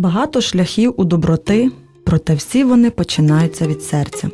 Багато шляхів у доброти, проте всі вони починаються від серця.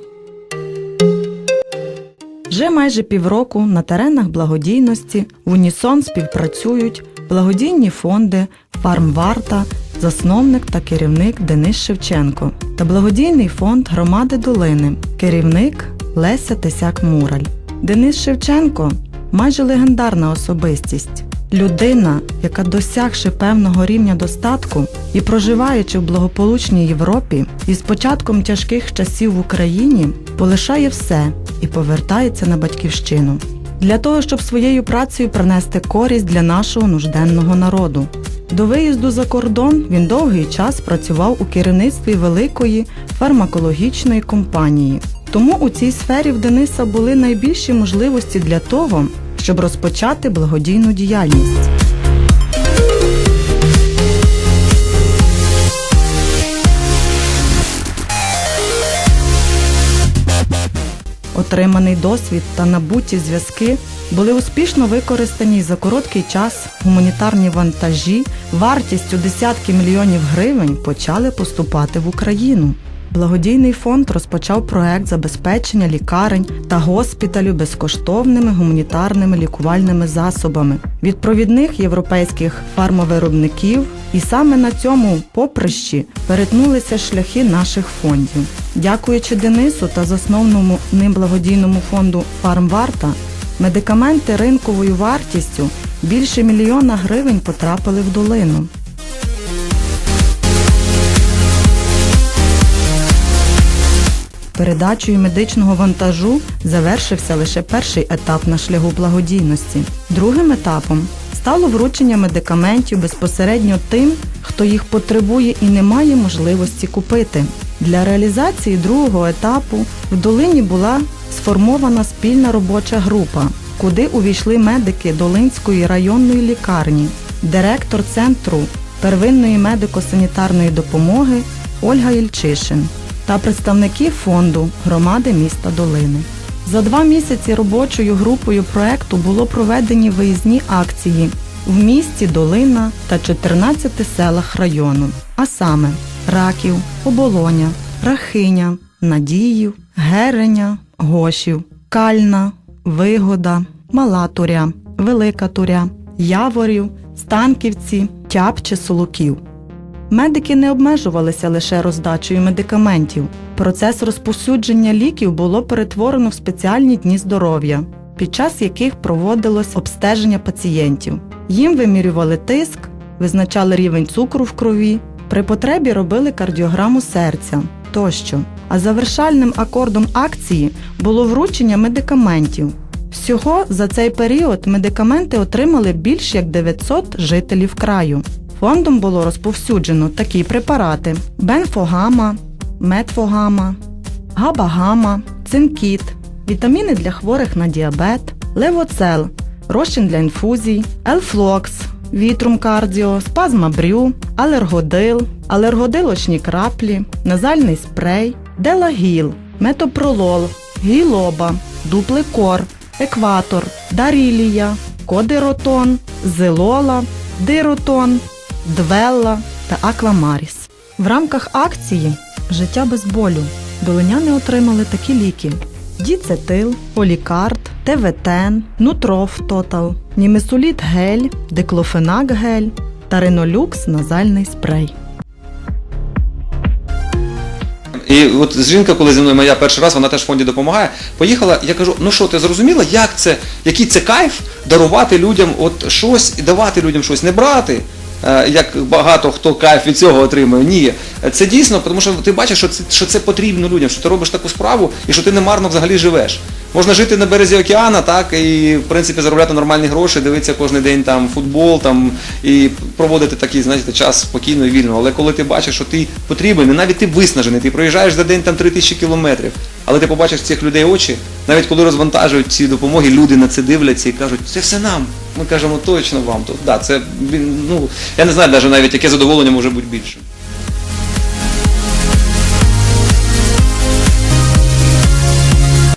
Вже майже півроку на теренах благодійності в унісон співпрацюють благодійні фонди Фармварта, засновник та керівник Денис Шевченко та благодійний фонд громади Долини, керівник Леся Тесяк Мураль. Денис Шевченко майже легендарна особистість. Людина, яка досягши певного рівня достатку і проживаючи в благополучній Європі, і з початком тяжких часів в Україні полишає все і повертається на батьківщину для того, щоб своєю працею принести користь для нашого нужденного народу. До виїзду за кордон він довгий час працював у керівництві великої фармакологічної компанії. Тому у цій сфері в Дениса були найбільші можливості для того, щоб розпочати благодійну діяльність. Отриманий досвід та набуті зв'язки були успішно використані за короткий час гуманітарні вантажі вартістю десятки мільйонів гривень почали поступати в Україну. Благодійний фонд розпочав проект забезпечення лікарень та госпіталю безкоштовними гуманітарними лікувальними засобами від провідних європейських фармовиробників, і саме на цьому поприщі перетнулися шляхи наших фондів. Дякуючи Денису та заснованому ним благодійному фонду Фармварта, медикаменти ринковою вартістю більше мільйона гривень потрапили в долину. Передачею медичного вантажу завершився лише перший етап на шляху благодійності. Другим етапом стало вручення медикаментів безпосередньо тим, хто їх потребує і не має можливості купити. Для реалізації другого етапу в долині була сформована спільна робоча група, куди увійшли медики Долинської районної лікарні, директор центру первинної медико-санітарної допомоги Ольга Ільчишин та представники фонду громади міста Долини. За два місяці робочою групою проекту було проведені виїзні акції в місті Долина та 14 селах району, а саме Раків, Оболоня, Рахиня, Надіїв, Гереня, Гошів, Кальна, Вигода, Мала Туря, Велика Туря, Яворів, Станківці, Тяпче, Солоків. Медики не обмежувалися лише роздачею медикаментів. Процес розповсюдження ліків було перетворено в спеціальні дні здоров'я, під час яких проводилось обстеження пацієнтів. Їм вимірювали тиск, визначали рівень цукру в крові, при потребі робили кардіограму серця тощо. А завершальним акордом акції було вручення медикаментів. Всього за цей період медикаменти отримали більш як 900 жителів краю. Фондом було розповсюджено такі препарати: бенфогама, метфогама, габагама, цинкіт, вітаміни для хворих на діабет, левоцел, розчин для інфузій, елфлокс, вітрум кардіо, спазма брю, алергодил, алергодилочні краплі, назальний спрей, делагіл, метопролол, гілоба, дупликор, екватор, дарілія, кодеротон, зелола, диротон, Двелла та Аквамаріс. В рамках акції Життя без болю долиняни отримали такі ліки: Діцетил, Олікард, ТВТен, Нутроф Тотал, Німесуліт гель, Диклофенак гель та Ринолюкс назальний спрей. І от жінка, коли зі мною моя перший раз, вона теж в фонді допомагає, поїхала, я кажу, ну що, ти зрозуміла, як це, який це кайф дарувати людям от щось і давати людям щось, не брати, як багато хто кайф від цього отримує. Ні. Це дійсно, тому що ти бачиш, що це, що це потрібно людям, що ти робиш таку справу і що ти не марно взагалі живеш. Можна жити на березі океана, так, і в принципі заробляти нормальні гроші, дивитися кожен день там футбол там, і проводити такий, знаєте, час спокійно і вільно. Але коли ти бачиш, що ти потрібен, і навіть ти виснажений, ти проїжджаєш за день там 3000 кілометрів, але ти побачиш цих людей очі, навіть коли розвантажують ці допомоги, люди на це дивляться і кажуть, це все нам. Ми кажемо точно вам. То, да, це, ну, я не знаю навіть, яке задоволення може бути більше.